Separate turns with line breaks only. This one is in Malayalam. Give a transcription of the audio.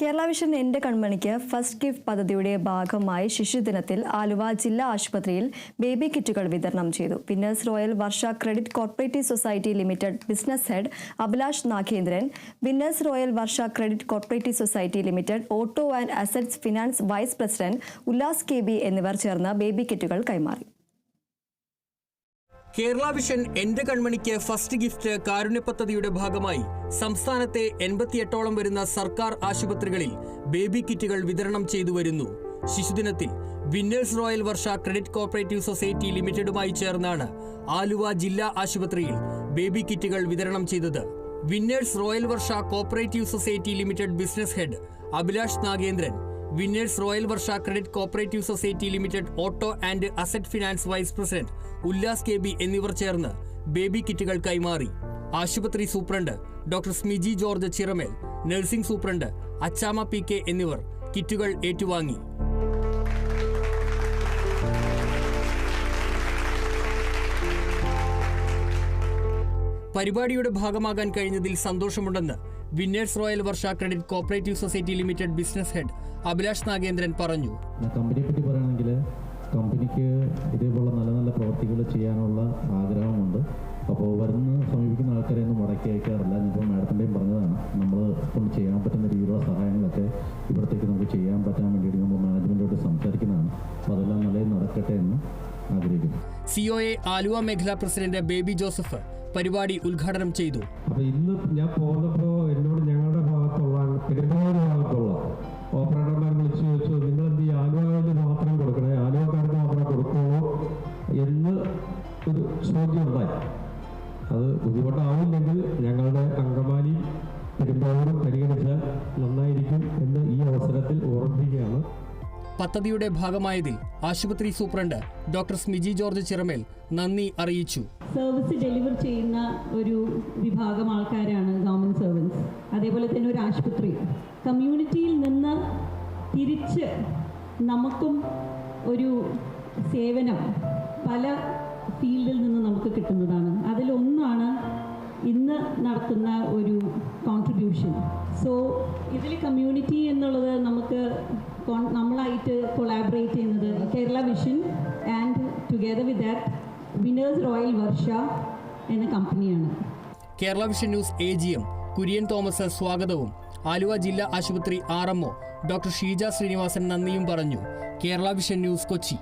കേരള വിഷൻ എന്റെ കൺമണിക്ക് ഫസ്റ്റ് ഗിഫ്റ്റ് പദ്ധതിയുടെ ഭാഗമായി ശിശുദിനത്തിൽ ആലുവ ജില്ലാ ആശുപത്രിയിൽ ബേബി കിറ്റുകൾ വിതരണം ചെയ്തു. Winners royal Varsha credit cooperative society limited business head Abhilash Nagendran winners royal Varsha credit cooperative society limited auto and assets finance vice president Ullas K എന്നിവർ ചേർന്ന് ബേബി കിറ്റുകൾ കൈമാറി.
കേരള വിഷൻ എന്റെ കൺമണിക്ക് ഫസ്റ്റ് ഗിഫ്റ്റ് കാരുണ്യ പദ്ധതിയുടെ ഭാഗമായി സംസ്ഥാനത്തെ എൺപത്തിയെട്ടോളം വരുന്ന സർക്കാർ ആശുപത്രികളിൽ ബേബി കിറ്റുകൾ വിതരണം ചെയ്തു വരുന്നു. ശിശുദിനത്തിൽ winners royal Varsha credit cooperative society ലിമിറ്റഡുമായി ചേർന്നാണ് ആലുവ ജില്ലാ ആശുപത്രിയിൽ ബേബി കിറ്റുകൾ വിതരണം ചെയ്തത്. Winners royal Varsha cooperative society limited business head Abhilash Nagendran winners royal Varsha credit cooperative society limited auto and asset finance vice president Ullas K B എന്നിവർ ചേർന്ന് ബേബി കിറ്റുകൾ കൈമാറി. ആശുപത്രി superintendent doctor Smiji George Chiramel nursing superintendent Achamma P K എന്നിവർ കിറ്റുകൾ ഏറ്റുവാങ്ങി. പരിപാടിയുടെ ഭാഗമാകാൻ കഴിഞ്ഞതിൽ സന്തോഷമുണ്ടെന്ന് winners royal Varsha credit cooperative society limited business head Abhilash Nagendran പറഞ്ഞു.
കമ്പനിയെ പറ്റി പറയുകയാണെങ്കിൽ കമ്പനിക്ക് ഇതേപോലെ നല്ല നല്ല പ്രവർത്തികൾ ചെയ്യാനുള്ള ആഗ്രഹമുണ്ട്. അപ്പോൾ വരുന്ന സമീപിക്കുന്ന ആൾക്കാരെ ഒന്നും മടക്കി അയക്കാറില്ല. ഞാനിപ്പോൾ മാഡത്തിന്റെയും പറഞ്ഞതാണ്. നമ്മൾ കൊണ്ട് ചെയ്യാൻ പറ്റുന്ന രീതിയിലുള്ള സഹായങ്ങളൊക്കെ ഇവിടത്തേക്ക് നമുക്ക് ചെയ്യാൻ പറ്റാൻ വേണ്ടിയിട്ട് നമ്മൾ മാനേജ്മെന്റോട് സംസാരിക്കുന്നതാണ്. അപ്പോൾ അതെല്ലാം നല്ല നടക്കട്ടെ എന്ന് ആഗ്രഹിക്കുന്നു.
സി ഒ എ ആലുവ മേഖലാ പ്രസിഡന്റ് ബേബി ജോസഫ് പരിപാടി ഉദ്ഘാടനം ചെയ്തു.
അപ്പോൾ ഇന്ന് ഞാൻ പോന്നപ്പോ ചോദ്യം ഉണ്ടായി അത് ബുദ്ധിമുട്ടാവില്ലെങ്കിൽ ഞങ്ങളുടെ അങ്കമാലി പെരുമ്പാവൂരും പരിഗണിച്ചാൽ നന്നായിരിക്കും എന്ന് ഈ അവസരത്തിൽ ഓർമ്മിപ്പിക്കുകയാണ്
പദ്ധതിയുടെ ഭാഗമായതിൽ ആശുപത്രി സൂപ്രണ്ട് ഡോക്ടർ സ്മിജി ജോർജ് ചിറമേൽ നന്ദി അറിയിച്ചു.
സർവീസ് ഡെലിവർ ചെയ്യുന്ന ഒരു വിഭാഗം ആൾക്കാരാണ് ഗവൺമെന്റ് സർവൻസ് അതേപോലെ തന്നെ ഒരു ആശുപത്രി. കമ്മ്യൂണിറ്റിയിൽ നിന്ന് തിരിച്ച് നമുക്കും ഒരു സേവനം പല ഫീൽഡിൽ നിന്ന് നമുക്ക് കിട്ടുന്നതാണ്. അതിലൊന്നാണ് ഇന്ന് നടത്തുന്ന ഒരു കോൺട്രിബ്യൂഷൻ സോ ഇതിൽ കമ്മ്യൂണിറ്റി എന്നുള്ളത് നമുക്ക് നമ്മളായിട്ട് കൊളാബറേറ്റ് ചെയ്യുന്നത് Kerala vision and together with that winners royal Varsha എന്ന കമ്പനിയാണ്
Kerala vision news A G M Kurian Thomas സ്വാഗതവും. ആലുവ ജില്ലാ ആശുപത്രി R MO doctor Sheeja Srinivasan നന്ദിയും പറഞ്ഞു. Kerala vision news Kochi.